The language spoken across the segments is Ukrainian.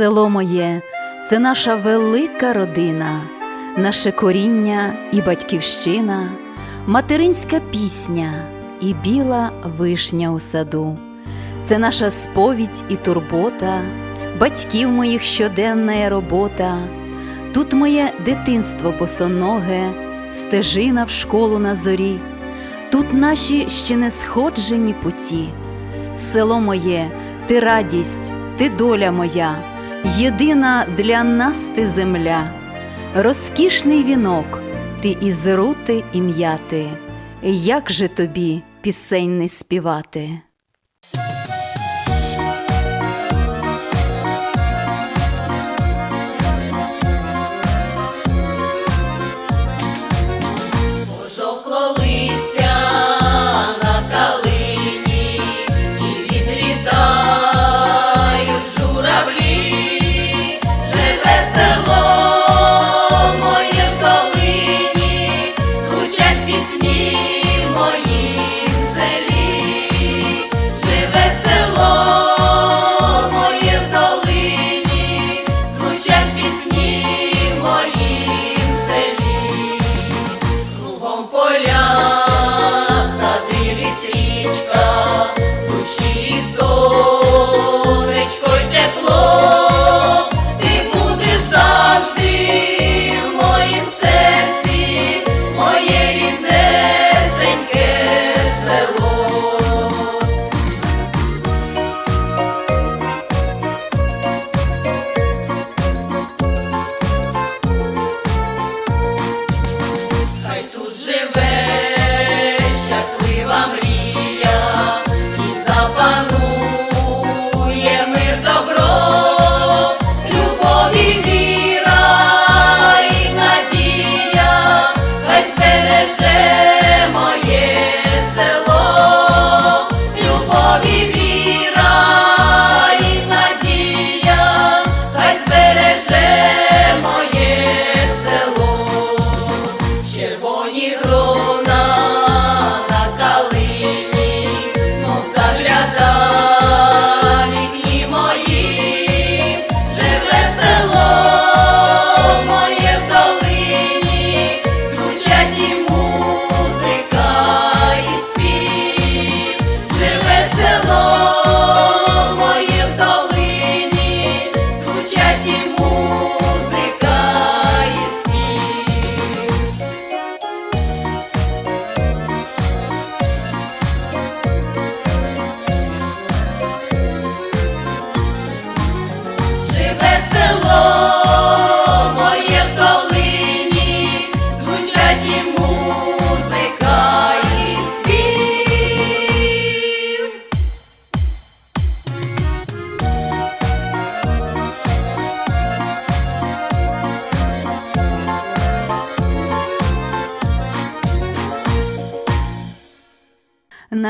Село моє це наша велика родина, наше коріння і батьківщина, материнська пісня і біла вишня у саду. Це наша сповідь і турбота, батьків моїх щоденна робота. Тут моє дитинство босоноге, стежина в школу на зорі, тут наші ще не сходжені путі. Село моє, ти радість, ти доля моя, єдина для нас ти земля, розкішний вінок, ти із рути і м'яти, як же тобі пісень не співати?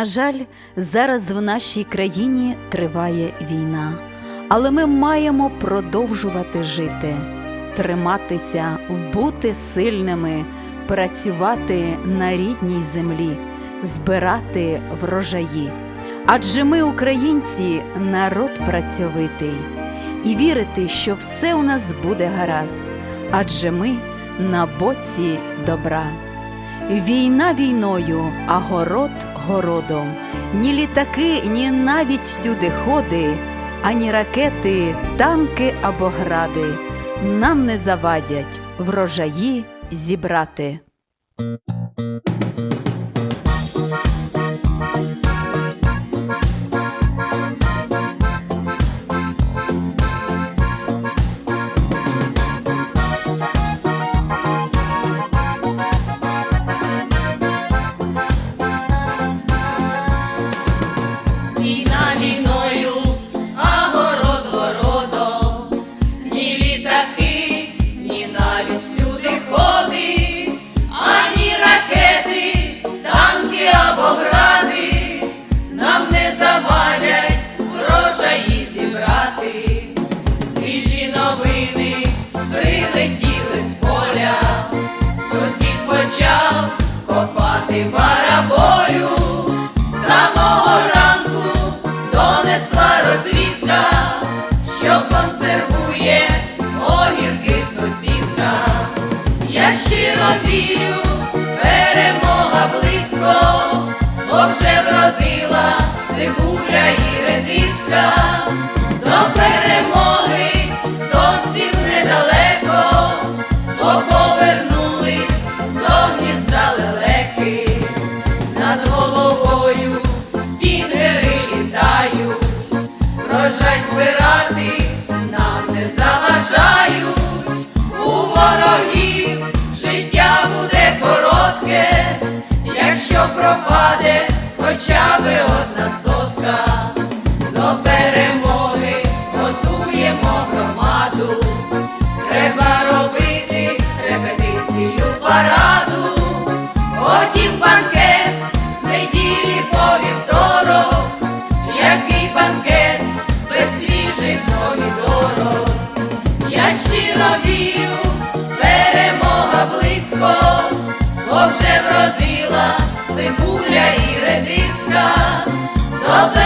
На жаль, зараз в нашій країні триває війна, але ми маємо продовжувати жити, триматися, бути сильними, працювати на рідній землі, збирати врожаї. Адже ми, українці, народ працьовитий, і вірити, що все у нас буде гаразд, адже ми на боці добра. Війна війною, а город городом. Ні літаки, ні навіть всюди ходи, ані ракети, танки або гради нам не завадять врожаї зібрати. консервує огірки сусідка. Я щиро вірю, перемога близько, бо вже вродила цибуля і редиска. До перемоги зовсім недалеко, бо повернулись до гнізда лелека. Якщо пропаде хоча би одна сотка, до перемоги готуємо громаду, треба робити репетицію параду, потім банкет з неділі по вівторок, який банкет без свіжих помідорок. Я щиро вірю, перемога близько, вже вродила цибуля і редиска, до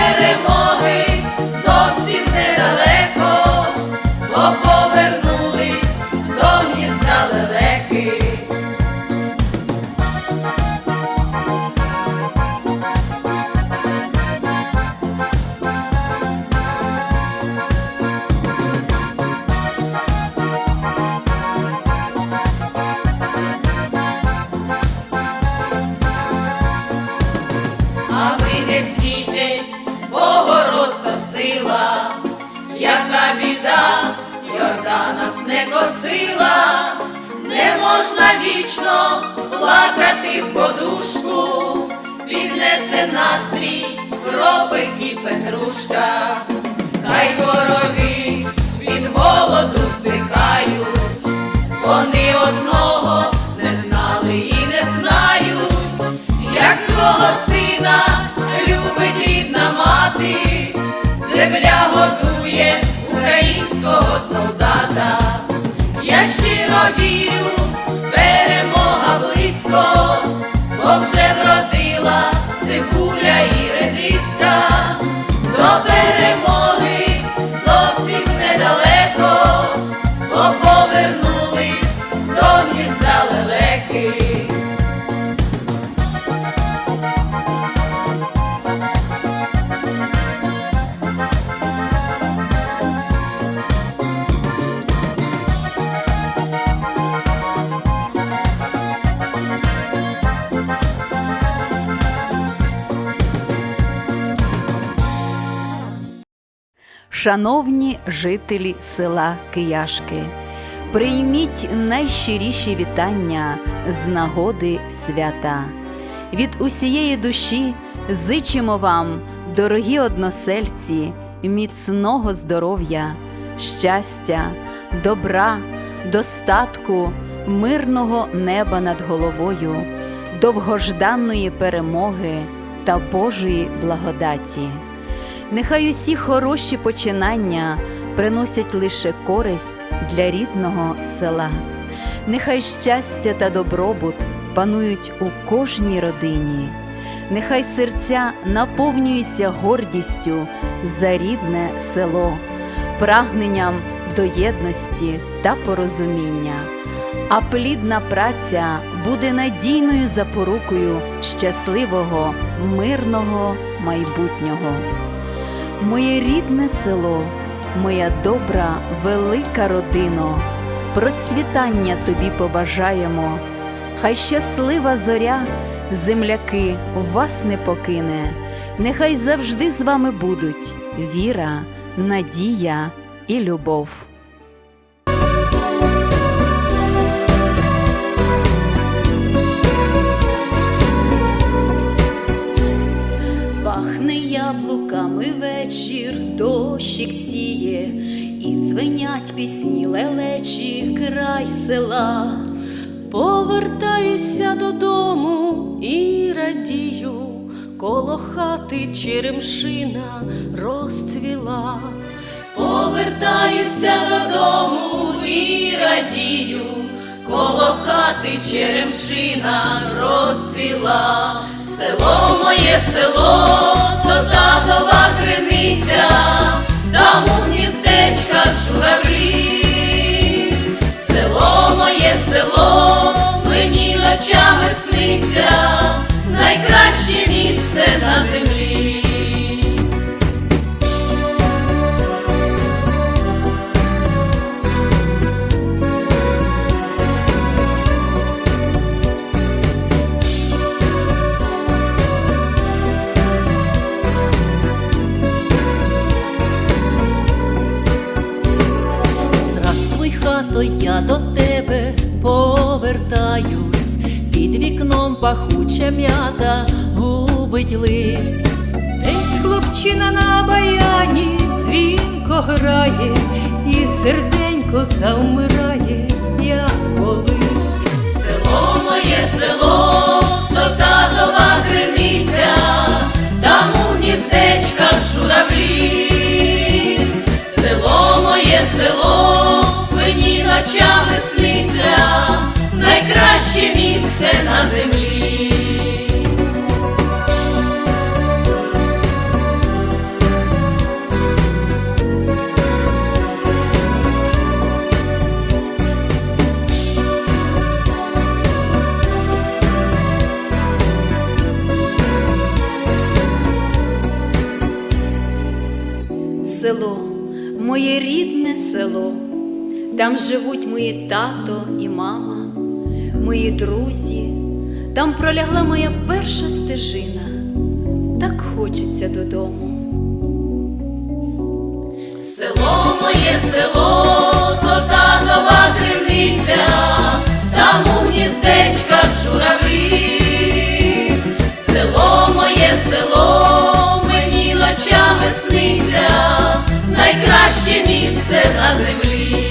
вічно плакати в подушку, піднесе настрій кропик і петрушка, хай вороги від голоду здихають, вони одного не знали і не знають, як свого сина любить рідна мати, земля годує українського солдата. Я щиро вірю, перемога близько, бо вже вродила цибуля і редиска, до перемоги Шановні жителі села Кияшки, прийміть найщиріші вітання з нагоди свята. Від усієї душі зичимо вам, дорогі односельці, міцного здоров'я, щастя, добра, достатку, мирного неба над головою, довгожданної перемоги та Божої благодаті. Нехай усі хороші починання приносять лише користь для рідного села. Нехай щастя та добробут панують у кожній родині. Нехай серця наповнюються гордістю за рідне село, прагненням до єдності та порозуміння. А плідна праця буде надійною запорукою щасливого, мирного майбутнього. Моє рідне село, моя добра, велика родино, процвітання тобі побажаємо, хай щаслива зоря, земляки, вас не покине, нехай завжди з вами будуть віра, надія і любов. Дощик сіє, і дзвенять пісні лелечі край села. Повертаюся додому і радію, коло хати черемшина розцвіла. Повертаюся додому і радію, коло хати черемшина розцвіла. Село моє село, то татова криниця, там у гніздечках журавлі. Село моє село, мені ночами сниться, найкраще тебе повертаюсь, під вікном пахуча м'ята губить лист. Десь хлопчина на баяні дзвінко грає, і серденько завмирає, як колись. Село моє село, то татова криниця, там у гніздечках журавлі. Село моє село, мені ночами найкраще місце на землі. Село, моє рідне село, там живуть мої тато і мама, мої друзі, там пролягла моя перша стежина, так хочеться додому. Село моє село, то татова криниця, там у гніздечках журавлі, село моє село, мені ночами сниться, найкраще місце на землі.